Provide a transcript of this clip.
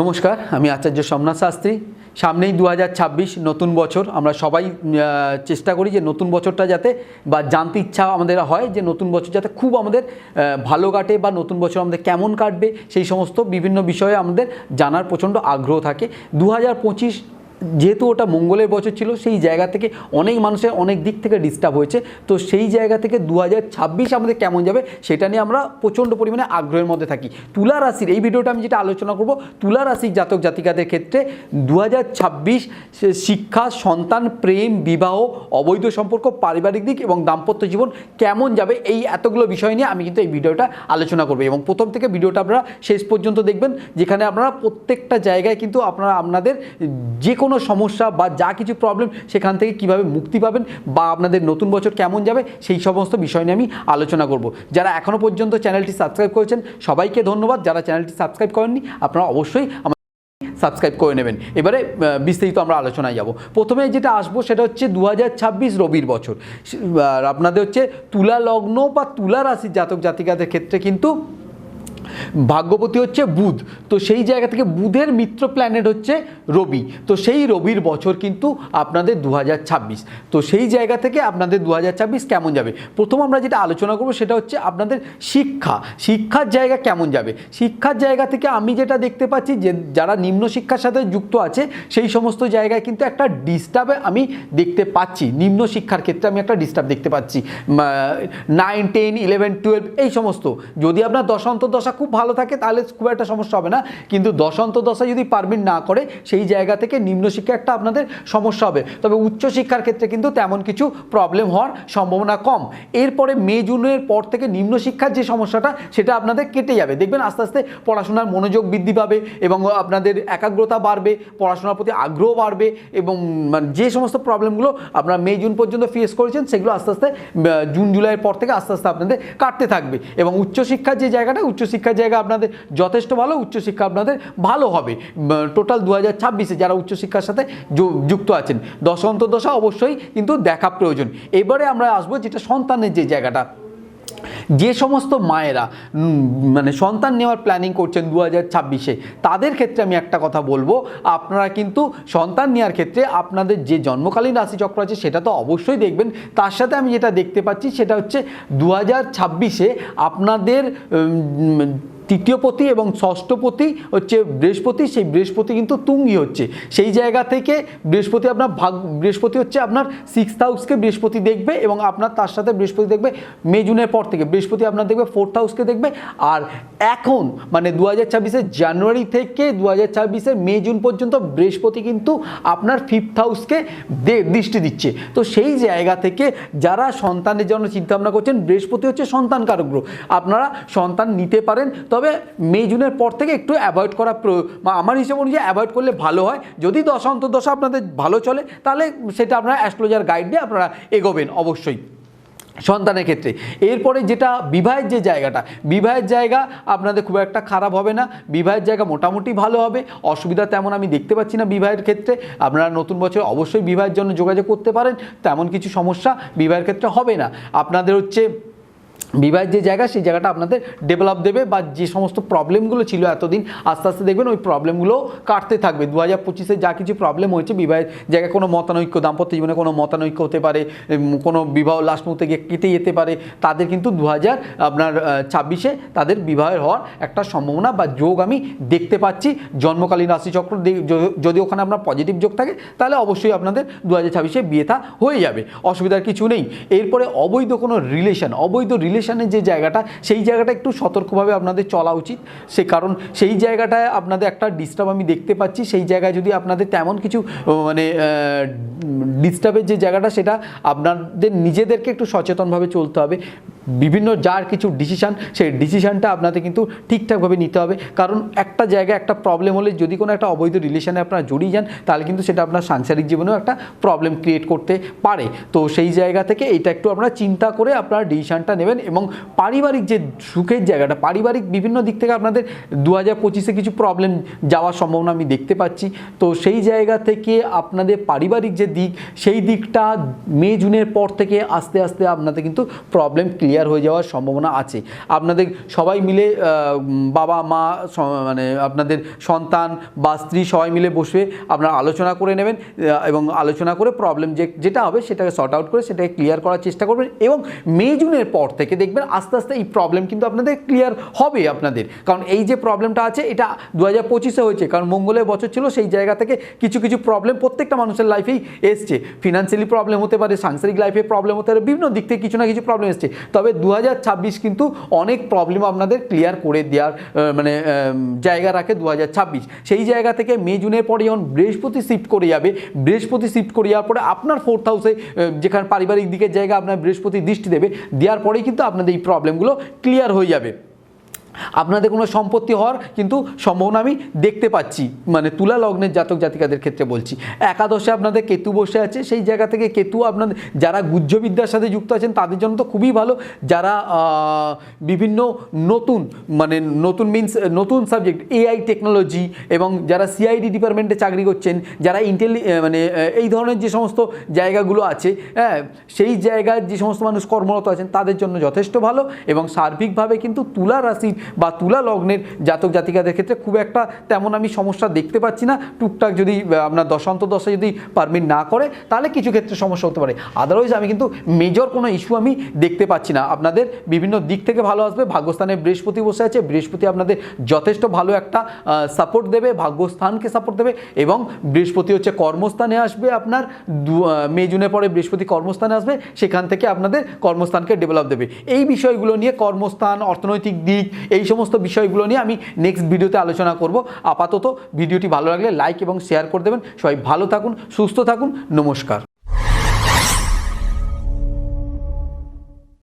নমস্কার, আমি আচার্য সোমনাথ শাস্ত্রী। সামনেই দু হাজার ছাব্বিশ নতুন বছর। আমরা সবাই চেষ্টা করি যে নতুন বছরটা যাতে, বা জানতে ইচ্ছা আমাদের হয় যে নতুন বছর যাতে খুব আমাদের ভালো কাটে, বা নতুন বছর আমাদের কেমন কাটবে, সেই সমস্ত বিভিন্ন বিষয়ে আমাদের জানার প্রচণ্ড আগ্রহ থাকে। দু হাজার পঁচিশ যেহেতু ওটা মঙ্গলের বছর ছিল, সেই জায়গা থেকে অনেক মানুষের অনেক দিক থেকে ডিস্টার্ব হয়েছে। তো সেই জায়গা থেকে দু হাজার ছাব্বিশ আমাদের কেমন যাবে, সেটা নিয়ে আমরা প্রচণ্ড পরিমাণে আগ্রহের মধ্যে থাকি। তুলা রাশির, এই ভিডিওটা আমি যেটা আলোচনা করব, তুলা রাশির জাতক জাতিকাদের ক্ষেত্রে দু হাজার ছাব্বিশ শিক্ষা, সন্তান, প্রেম, বিবাহ, অবৈধ সম্পর্ক, পারিবারিক দিক এবং দাম্পত্য জীবন কেমন যাবে, এই এতগুলো বিষয় নিয়ে আমি কিন্তু এই ভিডিওটা আলোচনা করব। এবং প্রথম থেকে ভিডিওটা আপনারা শেষ পর্যন্ত দেখবেন, যেখানে আপনারা প্রত্যেকটা জায়গায় কিন্তু আপনারা আপনাদের যে কোনো সমস্যা বা যা কিছু প্রবলেম সেখান থেকে কীভাবে মুক্তি পাবেন বা আপনাদের নতুন বছর কেমন যাবে, সেই সমস্ত বিষয় নিয়ে আমি আলোচনা করব। যারা এখনও পর্যন্ত চ্যানেলটি সাবস্ক্রাইব করেছেন, সবাইকে ধন্যবাদ। যারা চ্যানেলটি সাবস্ক্রাইব করেননি, আপনারা অবশ্যই সাবস্ক্রাইব করে নেবেন। এবারে বিস্তারিত আমরা আলোচনায় যাব। প্রথমে যেটা আসব, সেটা হচ্ছে দু হাজার ছাব্বিশ রবির বছর। আপনাদের হচ্ছে তুলা লগ্ন বা তুলা রাশির জাতক জাতিকাদের ক্ষেত্রে কিন্তু ভাগ্যপতি হচ্ছে বুধ। তো সেই জায়গা থেকে বুধের মিত্র প্ল্যানেট হচ্ছে রবি। তো সেই রবির বছর কিন্তু আপনাদের দু হাজার ছাব্বিশ। তো সেই জায়গা থেকে আপনাদের দু হাজার ছাব্বিশ কেমন যাবে? প্রথম আমরা যেটা আলোচনা করব সেটা হচ্ছে আপনাদের শিক্ষা। শিক্ষার জায়গা কেমন যাবে? শিক্ষার জায়গা থেকে আমি যেটা দেখতে পাচ্ছি যে যারা নিম্ন শিক্ষার সাথে যুক্ত আছে, সেই সমস্ত জায়গায় কিন্তু একটা ডিস্টার্বে আমি দেখতে পাচ্ছি। নিম্ন শিক্ষার ক্ষেত্রে আমি একটা ডিস্টার্ব দেখতে পাচ্ছি। নাইন টেন ইলেভেন টুয়েলভ এই সমস্ত। যদি আপনার দশান্ত দশা খুব ভালো থাকে, তাহলে খুব একটা সমস্যা হবে না। কিন্তু দশান্ত দশা যদি পারমিট না করে, সেই জায়গা থেকে নিম্ন শিক্ষা একটা আপনাদের সমস্যা হবে। তবে উচ্চশিক্ষার ক্ষেত্রে কিন্তু তেমন কিছু প্রবলেম হওয়ার সম্ভাবনা কম। এরপরে মে জুনের পর থেকে নিম্ন শিক্ষার যে সমস্যাটা, সেটা আপনাদের কেটে যাবে। দেখবেন আস্তে আস্তে পড়াশোনার মনোযোগ বৃদ্ধি পাবে এবং আপনাদের একাগ্রতা বাড়বে, পড়াশোনার প্রতি আগ্রহ বাড়বে এবং মানে যে সমস্ত প্রবলেমগুলো আপনারা মে, জুন পর্যন্ত ফেস করেছেন, সেগুলো আস্তে আস্তে জুন, জুলাইয়ের পর থেকে আস্তে আস্তে আপনাদের কাটতে থাকবে। এবং উচ্চশিক্ষার যে জায়গাটা উচ্চশিক্ষার জায়গা আপনাদের যথেষ্ট ভালো উচ্চশিক্ষা আপনাদের ভালো হবে। টোটাল দু হাজার ছাব্বিশে যারা উচ্চশিক্ষার সাথে যুক্ত আছেন দশ দশা অবশ্যই কিন্তু দেখা প্রয়োজন। এবারে আমরা আসব যেটা সন্তানের যে জায়গাটা যে সমস্ত মায়েরা মানে সন্তান নেওয়ার প্ল্যানিং করছেন দু হাজার ছাব্বিশে, তাদের ক্ষেত্রে আমি একটা কথা বলব, আপনারা কিন্তু সন্তান নেওয়ার ক্ষেত্রে আপনাদের যে জন্মকালীন রাশিচক্র আছে সেটা তো অবশ্যই দেখবেন। তার সাথে আমি যেটা দেখতে পাচ্ছি সেটা হচ্ছে দু হাজার ছাব্বিশে আপনাদের তৃতীয়পতি এবং ষষ্ঠপতি হচ্ছে বৃহস্পতি, সেই বৃহস্পতি কিন্তু তুঙ্গি হচ্ছে। সেই জায়গা থেকে বৃহস্পতি আপনার ভাগ, বৃহস্পতি হচ্ছে আপনার সিক্স হাউসকে বৃহস্পতি দেখবে এবং আপনার তার সাথে বৃহস্পতি দেখবে মে, জুনের পর থেকে। বৃহস্পতি আপনার দেখবে ফোর্থ হাউসকে দেখবে। আর এখন মানে দু হাজার জানুয়ারি থেকে দু হাজার মে, জুন পর্যন্ত বৃহস্পতি কিন্তু আপনার ফিফথ হাউসকে দৃষ্টি দিচ্ছে। তো সেই জায়গা থেকে যারা সন্তানের জন্য চিন্তাভাবনা করছেন, বৃহস্পতি হচ্ছে সন্তান কারক গ্রহ। আপনারা সন্তান নিতে পারেন, তবে মে, জুনের পর থেকে একটু অ্যাভয়েড করা আমার হিসেব অনুযায়ী অ্যাভয়েড করলে ভালো হয়। যদি দশা, অন্তর্দশা আপনাদের ভালো চলে, তাহলে সেটা আপনারা অ্যাস্ট্রোলজার গাইড দিয়ে আপনারা এগোবেন অবশ্যই সন্তানের ক্ষেত্রে। এরপরে যেটা বিবাহের যে জায়গাটা, বিবাহের জায়গা আপনাদের খুব একটা খারাপ হবে না। বিবাহের জায়গা মোটামুটি ভালো হবে। অসুবিধা তেমন আমি দেখতে পাচ্ছি না বিবাহের ক্ষেত্রে। আপনারা নতুন বছর অবশ্যই বিবাহের জন্য যোগাযোগ করতে পারেন। তেমন কিছু সমস্যা বিবাহের ক্ষেত্রে হবে না। আপনাদের হচ্ছে বিবাহের যে জায়গা, সেই জায়গাটা আপনাদের ডেভেলপ দেবে বা যে সমস্ত প্রবলেমগুলো ছিল এতদিন, আস্তে আস্তে দেখবেন ওই প্রবলেমগুলো কাটতে থাকবে। দু হাজার পঁচিশে যা কিছু প্রবলেম হয়েছে, বিবাহের জায়গায় কোনো মতানৈক্য, দাম্পত্য জীবনে কোনো মতানৈক্য হতে পারে কোনো বিবাহ লাস্ট মুহূর্তে গিয়ে কেটে যেতে পারে, তাদের কিন্তু দু হাজার আপনার ছাব্বিশে তাদের বিবাহের হওয়ার একটা সম্ভাবনা বা যোগ আমি দেখতে পাচ্ছি। জন্মকালীন রাশিচক্র যদি ওখানে আপনার পজিটিভ যোগ থাকে, তাহলে অবশ্যই আপনাদের দু হাজার ছাব্বিশে বিয়ে থা হয়ে যাবে। অসুবিধার কিছু নেই। এরপরে অবৈধ কোনো রিলেশন অবৈধ রিলেশনের যে জায়গাটা, সেই জায়গাটা একটু সতর্কভাবে আপনাদের চলা উচিত। সে কারণ সেই জায়গাটায় আপনাদের একটা ডিস্টার্ব আমি দেখতে পাচ্ছি, সেই জায়গায় যদি আপনাদের তেমন কিছু মানে ডিস্টার্বের যে জায়গাটা, সেটা আপনাদের নিজেদেরকে একটু সচেতনভাবে চলতে হবে। বিভিন্ন যার কিছু ডিসিশান সেই ডিসিশানটা আপনাদের কিন্তু ঠিকঠাকভাবে নিতে হবে। কারণ একটা জায়গায় একটা প্রবলেম হলে যদি কোনো একটা অবৈধ রিলেশনে আপনারা জড়িয়ে যান, তাহলে কিন্তু সেটা আপনার সাংসারিক জীবনেও একটা প্রবলেম ক্রিয়েট করতে পারে। তো সেই জায়গা থেকে এটা একটু আপনারা চিন্তা করে আপনারা ডিসিশানটা নেবেন এবং পারিবারিক যে সুখের জায়গাটা, পারিবারিক বিভিন্ন দিক থেকে আপনাদের দু হাজার পঁচিশে কিছু প্রবলেম যাওয়ার সম্ভাবনা আমি দেখতে পাচ্ছি। তো সেই জায়গা থেকে আপনাদের পারিবারিক যে দিক, সেই দিকটা মে, জুনের পর থেকে আস্তে আস্তে আপনাদের কিন্তু প্রবলেম ক্রিয়েট ক্লিয়ার হয়ে যাওয়ার সম্ভাবনা আছে। আপনাদের সবাই মিলে বাবা, মা মানে আপনাদের সন্তান বা স্ত্রী সবাই মিলে বসে আপনারা আলোচনা করে নেবেন এবং আলোচনা করে প্রবলেম যে, যেটা হবে সেটাকে সর্ট আউট করে সেটাকে ক্লিয়ার করার চেষ্টা করবেন এবং মে, জুনের পর থেকে দেখবেন আস্তে আস্তে এই প্রবলেম কিন্তু আপনাদের ক্লিয়ার হবে আপনাদের। কারণ এই যে প্রবলেমটা আছে, এটা দু হাজার পঁচিশে হয়েছে, কারণ মঙ্গলের বছর ছিল, সেই জায়গা থেকে কিছু কিছু প্রবলেম প্রত্যেকটা মানুষের লাইফেই এসছে। ফিনান্সিয়ালি প্রবলেম হতে পারে, সাংসারিক লাইফে প্রবলেম হতে পারে, বিভিন্ন দিক থেকে কিছু না কিছু প্রবলেম এসছে। তবে দু কিন্তু অনেক প্রবলেম আপনাদের ক্লিয়ার করে দেওয়ার মানে জায়গা রাখে দু হাজার ছাব্বিশ। সেই জায়গা থেকে মে জুনের পরে যখন বৃহস্পতি শিফট করে যাবে, বৃহস্পতি শিফট করে যাওয়ার পরে আপনার ফোর্থ হাউসে যেখানে পারিবারিক দিকের জায়গা আপনার বৃহস্পতি দৃষ্টি দেবে, দেওয়ার পরেই কিন্তু আপনাদের এই প্রবলেমগুলো ক্লিয়ার হয়ে যাবে। আপনাদের কোনো সম্পত্তি হওয়ার কিন্তু সম্ভাবনা আমি দেখতে পাচ্ছি। মানে তুলা লগ্নের জাতক জাতিকাদের ক্ষেত্রে বলছি। একাদশে আপনাদের কেতু বসে আছে, সেই জায়গা থেকে কেতু আপনাদের যারা গুহ্যবিদ্যার সাথে যুক্ত আছেন, তাদের জন্য তো খুবই ভালো। যারা বিভিন্ন নতুন মানে নতুন মিনস নতুন সাবজেক্ট এআই টেকনোলজি এবং যারা সিআইডি ডিপার্টমেন্টে চাকরি করছেন, যারা ইন্টেলি মানে এই ধরনের যে সমস্ত জায়গাগুলো আছে হ্যাঁ সেই জায়গায় যে সমস্ত মানুষ কর্মরত আছেন, তাদের জন্য যথেষ্ট ভালো এবং সার্বিকভাবে কিন্তু তুলা রাশির বা তুলা লগ্নের জাতক জাতিকাদের ক্ষেত্রে খুব একটা তেমন আমি সমস্যা দেখতে পাচ্ছি না। টুকটাক যদি আপনার দশান্ত দশা যদি পারমিট না করে, তাহলে কিছু ক্ষেত্রে সমস্যা হতে পারে। আদারওয়াইজ আমি কিন্তু মেজর কোনো ইস্যু আমি দেখতে পাচ্ছি না। আপনাদের বিভিন্ন দিক থেকে ভালো আসবে। ভাগ্যস্থানে বৃহস্পতি বসে আছে। বৃহস্পতি আপনাদের যথেষ্ট ভালো একটা সাপোর্ট দেবে, ভাগ্যস্থানকে সাপোর্ট দেবে এবং বৃহস্পতি হচ্ছে কর্মস্থানে আসবে আপনার। মে, জুনের পরে বৃহস্পতি কর্মস্থানে আসবে। সেখান থেকে আপনাদের কর্মস্থানকে ডেভেলপ দেবে। এই বিষয়গুলো নিয়ে কর্মস্থান, অর্থনৈতিক দিক এই সমস্ত বিষয়গুলো নিয়ে আমি নেক্সট ভিডিওতে আলোচনা করব। আপাতত ভিডিওটি ভালো লাগলে লাইক এবং শেয়ার করে দেবেন। সবাই ভালো থাকুন, সুস্থ থাকুন। নমস্কার।